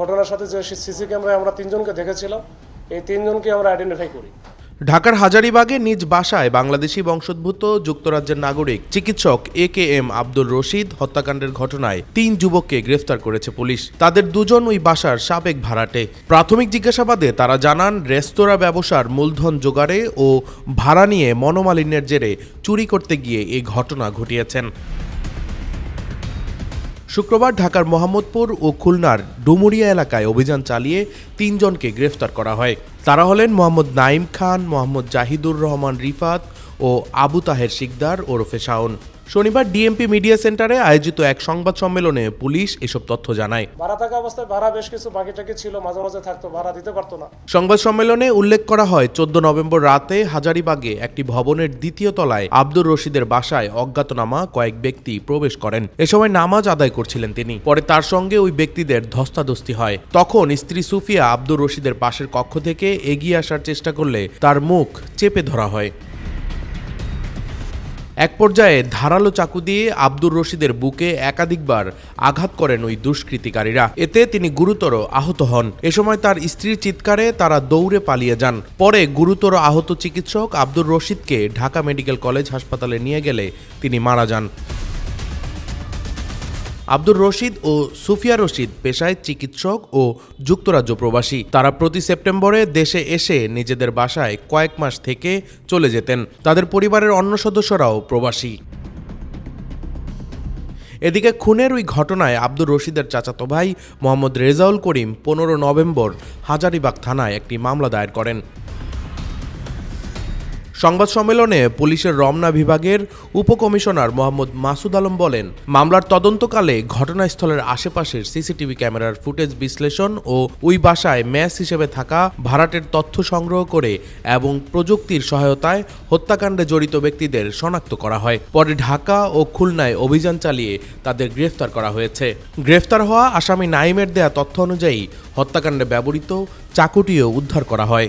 ঘটনার সাথে যে সিসি ক্যামেরায় আমরা তিনজনকে দেখেছিলাম, এই তিনজনকে আমরা আইডেন্টিফাই করি। ঢাকার হাজারিবাগে নিজ বাসায় বাংলাদেশি বংশোদ্ভূত যুক্তরাজ্যের নাগরিক চিকিৎসক A K M Abdul Rashid হত্যাকাণ্ডের ঘটনায় তিন যুবককে গ্রেফতার করেছে পুলিশ। তাদের দুজন ওই বাসার সাবেক ভাড়াটে। প্রাথমিক জিজ্ঞাসাবাদে তারা জানান, রেস্তোরাঁ ব্যবসার মূলধন জোগাড়ে ও ভাড়া নিয়ে মনোমালিন্যের জেরে চুরি করতে গিয়ে এই ঘটনা ঘটিয়েছেন। শুক্রবার ঢাকার মোহাম্মদপুর ও খুলনার ডুমুরিয়া এলাকায় অভিযান চালিয়ে তিনজনকে গ্রেফতার করা হয়। তারা হলেন মোহাম্মদ নাইম খান, মোহাম্মদ জাহিদুর রহমান রিফাত ও আবু তাহের শিকদার ওরফে শাওন। শনিবার ডিএমপি মিডিয়া সেন্টারে আয়োজিত এক সংবাদ সম্মেলনে পুলিশ এসব তথ্য জানায়। ভাড়া থাকা অবস্থায় ভাড়া বেশ কিছু বাকি টাকি ছিল মাঝে মাঝে থাকতো ভাড়া দিতে পারতো না। সংবাদ সম্মেলনে উল্লেখ করা হয় চোদ্দ নভেম্বর রাতে হাজারিবাগে একটি ভবনের দ্বিতীয় তলায় আব্দুর রশিদের বাসায় অজ্ঞাতনামা কয়েক ব্যক্তি প্রবেশ করেন। এ সময় নামাজ আদায় করছিলেন তিনি। পরে তার সঙ্গে ওই ব্যক্তিদের ধস্তাধস্তি হয়। তখন স্ত্রী সুফিয়া আব্দুর রশিদের পাশের কক্ষ থেকে এগিয়ে আসার চেষ্টা করলে তার মুখ চেপে ধরা হয়। এক পর্যায়ে ধারালো চাকু দিয়ে আব্দুর রশিদের বুকে একাধিকবার আঘাত করেন ওই দুষ্কৃতিকারীরা। এতে তিনি গুরুতর আহত হন। এ সময় তার স্ত্রীর চিৎকারে তারা দৌড়ে পালিয়ে যান। পরে গুরুতর আহত চিকিৎসক আব্দুর রশিদকে ঢাকা মেডিকেল কলেজ হাসপাতালে নিয়ে গেলে তিনি মারা যান। আব্দুর রশিদ ও সুফিয়া রশিদ পেশায় চিকিৎসক ও যুক্তরাজ্য প্রবাসী। তারা প্রতি সেপ্টেম্বরে দেশে এসে নিজেদের বাসায় কয়েক মাস থেকে চলে যেতেন। তাদের পরিবারের অন্য সদস্যরাও প্রবাসী। এদিকে খুনের ওই ঘটনায় আব্দুর রশিদের চাচাতো ভাই মোহাম্মদ রেজাউল করিম পনেরো নভেম্বর হাজারিবাগ থানায় একটি মামলা দায়ের করেন। সংবাদ সম্মেলনে পুলিশের রমনা বিভাগের উপকমিশনার মোহাম্মদ মাসুদ আলম বলেন, মামলার তদন্তকালে ঘটনাস্থলের আশেপাশের সিসিটিভি ক্যামেরার ফুটেজ বিশ্লেষণ ও ওই বাসায় ম্যাচ হিসেবে থাকা ভাড়াটের তথ্য সংগ্রহ করে এবং প্রযুক্তির সহায়তায় হত্যাকাণ্ডে জড়িত ব্যক্তিদের শনাক্ত করা হয়। পরে ঢাকা ও খুলনায় অভিযান চালিয়ে তাদের গ্রেফতার করা হয়েছে। গ্রেফতার হওয়া আসামি নাইমের দেয়া তথ্য অনুযায়ী হত্যাকাণ্ডে ব্যবহৃত চাকুটিও উদ্ধার করা হয়।